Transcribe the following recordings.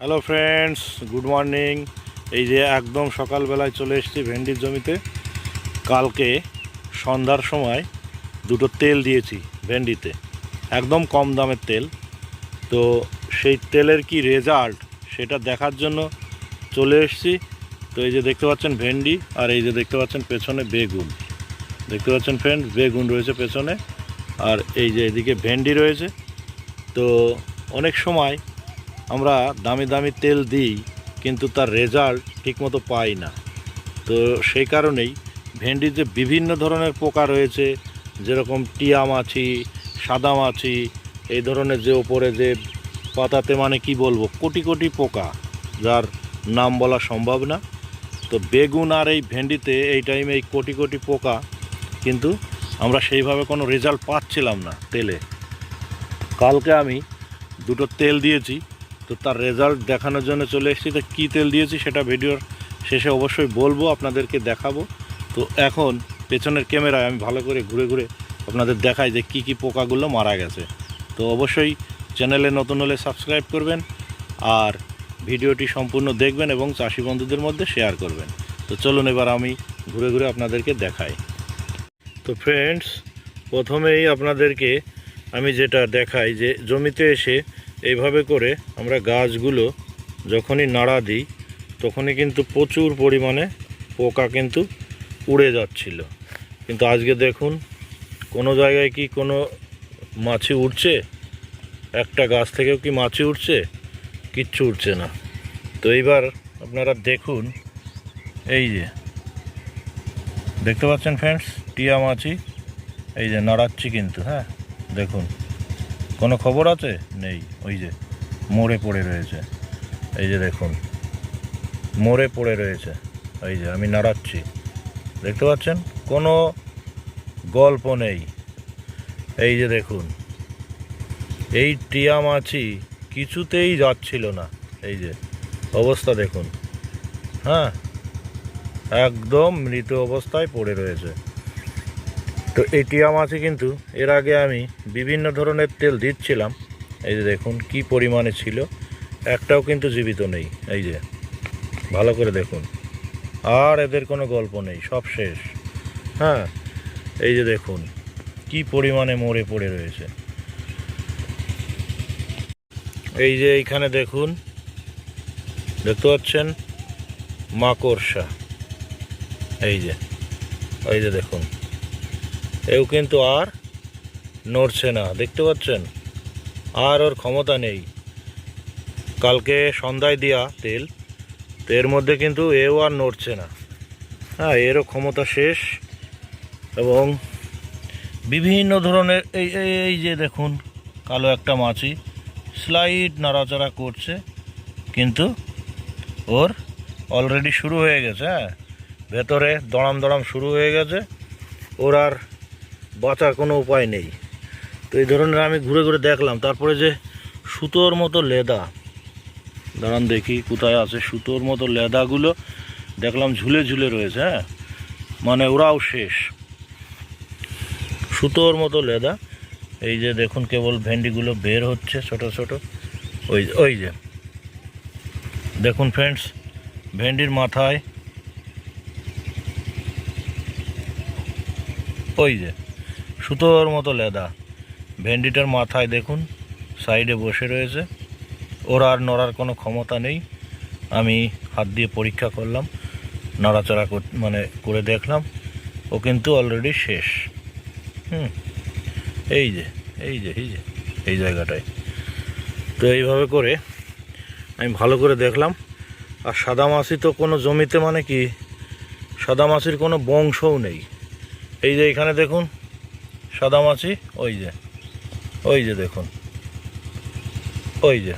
Hello friends good morning এই যে একদম সকালবেলায় চলে এসেছি ভেন্ডির জমিতে। কালকে সন্ধ্যার সময় দুটো তেল দিয়েছি ভেন্ডিতে। একদম কম দামের তেল। তো সেই তেলের কি রেজাল্ট সেটা দেখার জন্য চলে এসেছি। তো এই যে দেখতে পাচ্ছেন ভেন্ডি আর এই যে দেখতে পাচ্ছেন পেছনে বেগুন। দেখতে পাচ্ছেন ফ্রেন্ড বেগুন রয়েছে পেছনে। আর এই যে এদিকে ভেন্ডি রয়েছে। তো অনেক সময় আমরা দামি দামি তেল দিই, কিন্তু তার রেজাল্ট ঠিকমতো পাই না। তো সেই কারণেই ভেন্ডিতে বিভিন্ন ধরনের পোকা রয়েছে, যেরকম টিয়া মাছি, সাদা মাছি, এই ধরনের যে ওপরে যে পাতাতে মানে কি বলব, কোটি কোটি পোকা, যার নাম বলা সম্ভব না। তো বেগুন আর এই ভেন্ডিতে এই টাইমে এই কোটি কোটি পোকা, কিন্তু আমরা সেইভাবে কোনো রেজাল্ট পাচ্ছিলাম না তেলে। কালকে আমি দুটো তেল দিয়েছি তো তার রেজাল্ট দেখানোর জন্য চলে এসেছি। তো কী তেল দিয়েছি সেটা ভিডিওর শেষে অবশ্যই বলব, আপনাদেরকে দেখাবো। তো এখন পেছনের ক্যামেরায় আমি ভালো করে ঘুরে ঘুরে আপনাদের দেখাই যে কী কী পোকাগুলো মারা গেছে। তো অবশ্যই চ্যানেলে নতুন হলে সাবস্ক্রাইব করবেন আর ভিডিওটি সম্পূর্ণ দেখবেন এবং চাষি বন্ধুদের মধ্যে শেয়ার করবেন। তো চলুন এবার আমি ঘুরে ঘুরে আপনাদেরকে দেখাই। তো ফ্রেন্ডস প্রথমেই আপনাদেরকে আমি যেটা দেখাই যে জমিতে এসে এইভাবে করে আমরা গাছগুলো যখনই নাড়া দিই, তখনই কিন্তু প্রচুর পরিমাণে পোকা কিন্তু উড়ে যাচ্ছিল। কিন্তু আজকে দেখুন, কোনো জায়গায় কি কোনো মাছি উঠছে একটা গাছ থেকেও কি মাছি উঠছে কিচ্ছু উঠছে না। তো এইবার আপনারা দেখুন, এই যে, দেখতে পাচ্ছেন ফ্রেন্ডস টিয়া মাছি, এই যে, নাড়াচ্ছি কিন্তু হ্যাঁ দেখুন। কোনো খবর আছে? নেই। ওই যে মরে পড়ে রয়েছে। এই যে দেখুন মরে পড়ে রয়েছে। এই যে, আমি নাড়াচ্ছি। দেখতে পাচ্ছেন? কোনো গল্প নেই। এই যে দেখুন, এই টিয়া মাছি কিছুতেই যাচ্ছিল না। এই যে, অবস্থা দেখুন। হ্যাঁ একদম মৃত অবস্থায় পড়ে রয়েছে। তো এই টিয়া মাছে কিন্তু এর আগে আমি বিভিন্ন ধরনের তেল দিচ্ছিলাম। এই যে দেখুন কি পরিমাণে ছিল। একটাও কিন্তু জীবিত নেই। এই যে, ভালো করে দেখুন। আর এদের কোনো গল্প নেই, সব শেষ। হ্যাঁ এই যে দেখুন কি পরিমাণে মরে পড়ে রয়েছে। এই যে এইখানে দেখুন, দেখতে পাচ্ছেন? মাকড়সা। এই যে এই যে দেখুন। এও কিন্তু আর নড়ছে না, দেখতে পাচ্ছেন? আর ওর ক্ষমতা নেই। কালকে সন্ধ্যায় দেওয়া তেল, তো এর মধ্যে কিন্তু এও আর নড়ছে না। হ্যাঁ এরও ক্ষমতা শেষ এবং বিভিন্ন ধরনের এই এই যে দেখুন, কালো একটা মাছি স্লাইড নাড়াচাড়া করছে, কিন্তু ওর অলরেডি শুরু হয়ে গেছে হ্যাঁ? ভেতরে দড়াম দড়াম শুরু হয়ে গেছে, ওর আর বাঁচার কোনো উপায় নেই। তো এই ধরনের আমি ঘুরে ঘুরে দেখলাম। তারপরে যে সুতোর মতো লেদা, দাঁড়ান দেখি কোথায় আছে সুতোর মতো লেদাগুলো। দেখলাম ঝুলে ঝুলে রয়েছে হ্যাঁ? মানে ওরাও শেষ। সুতোর মতো লেদা, এই যে দেখুন কেবল ভেন্ডিগুলো বের হচ্ছে ছোট ছোট। ওই ওই যে। দেখুন ফ্রেন্ডস ভেন্ডির মাথায়, ওই যে। সুতোর মতো লেদা। ভেন্ডিটার মাথায় দেখুন, সাইডে বসে রয়েছে। ওর আর নড়ার কোনো ক্ষমতা নেই। আমি হাত দিয়ে পরীক্ষা করলাম, নড়াচড়া মানে করে দেখলাম, ও কিন্তু অলরেডি শেষ। হুম, এই যে এই যে এই যে, এই জায়গাটায়। তো এইভাবে করে আমি ভালো করে দেখলাম। আর সাদা মাছি তো কোনো জমিতে মানে কি, সাদা মাছির কোনো বংশও নেই। এই যে এখানে দেখুন সাদা মাছি, ওই যে ওই যে দেখুন, ওই যে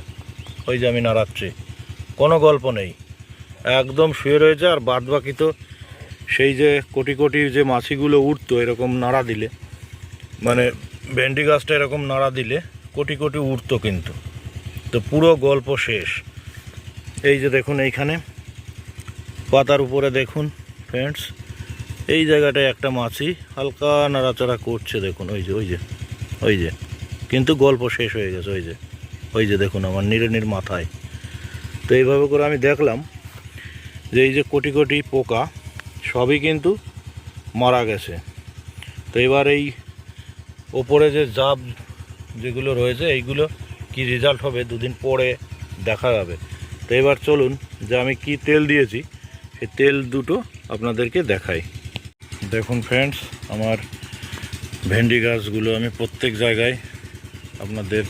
ওই যে আমি নাড়াচ্ছি, কোনো গল্প নেই, একদম শুয়ে রয়েছে আর বাদ বাকি তো সেই যে কোটি কোটি যে মাছিগুলো উঠতো এরকম নাড়া দিলে মানে ভেন্ডি গাছটা এরকম নাড়া দিলে কোটি কোটি উঠতো কিন্তু। তো পুরো গল্প শেষ। এই যে দেখুন এইখানে, পাতার উপরে দেখুন ফ্রেন্ডস এই জায়গাটায় একটা মাছি হালকা নাড়াচাড়া করছে, দেখুন, ওই যে ওই যে ওই যে। কিন্তু গল্প শেষ হয়ে গেছে, ওই যে ওই যে, দেখুন, আমার নিরেনির মাথায়। তো এইভাবে করে আমি দেখলাম যে এই যে কোটি কোটি পোকা সবই কিন্তু মারা গেছে। তো এবার এই ওপরে যে জাব যেগুলো রয়েছে, এইগুলো কি রেজাল্ট হবে, দুদিন পরে দেখা যাবে। তো এবার চলুন যে আমি কি তেল দিয়েছি, সেই তেল দুটো আপনাদেরকে দেখাই। দেখুন ফ্রেন্ডস আমার ভেন্ডি গাছগুলো আমি প্রত্যেক জায়গায় আপনাদের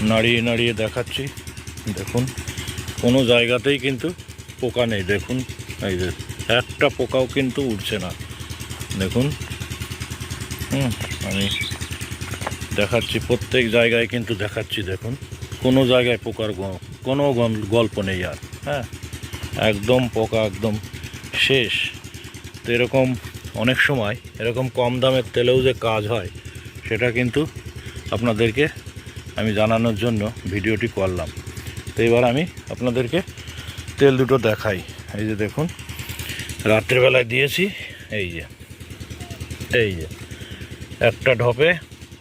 নাড়িয়ে নাড়িয়ে দেখাচ্ছি। দেখুন, কোনো জায়গাতেই কিন্তু পোকা নেই। দেখুন, এই যে একটা পোকাও কিন্তু উঠছে না। দেখুন, হুম, আমি দেখাচ্ছি, প্রত্যেক জায়গায় কিন্তু দেখাচ্ছি। দেখুন, কোনো জায়গায় পোকার কোনো গল্প নেই আর হ্যাঁ? একদম পোকা, একদম শেষ। এরকম অনেক সময় এরকম কম দামের তেলেও যে কাজ হয়, সেটা কিন্তু আপনাদেরকে আমি জানানোর জন্য ভিডিওটি করলাম। তো এবার আমি আপনাদেরকে তেল দুটো দেখাই। এই যে দেখুন, রাত্রেবেলায় দিয়েছি, এই যে এই যে, একটা ঢপে,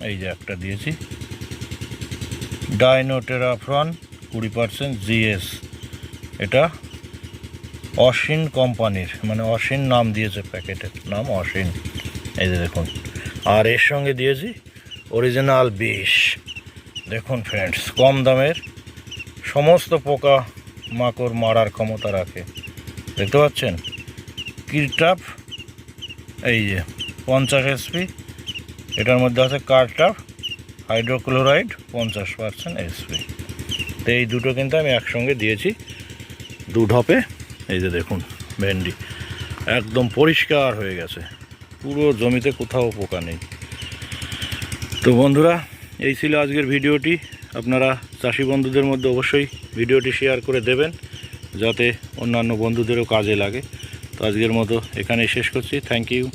এই যে একটা দিয়েছি। ডাইনোটেরাফ্রন কুড়ি পার্সেন্ট জিএস, এটা অসীন কোম্পানির মানে অসীন নাম দিয়েছে প্যাকেটের নাম অসীন। এই যে দেখুন, আর এর সঙ্গে দিয়েছি অরিজিনাল বিষ। দেখুন ফ্রেন্ডস কম দামের, সমস্ত পোকা মাকড় মারার ক্ষমতা রাখে। দেখতে পাচ্ছেন? কিরটাপ এই যে পঞ্চাশ এসপি এটার মধ্যে আছে কারটাপ হাইড্রোক্লোরাইড পঞ্চাশ পার্সেন্ট এসপি তো এই দুটো কিন্তু আমি একসঙ্গে দিয়েছি, দু ঢপে। এই যে দেখুন, ভেন্ডি। একদম পরিষ্কার হয়ে গেছে। পুরো জমিতে কোথাও পোকা নেই। তো বন্ধুরা, এই ছিল আজকের ভিডিওটি। আপনারা চাষি বন্ধুদের মধ্যে অবশ্যই ভিডিওটি শেয়ার করে দেবেন, যাতে অন্যান্য বন্ধুদেরও কাজে লাগে। তো আজকের মতো এখানেই শেষ করছি। Thank you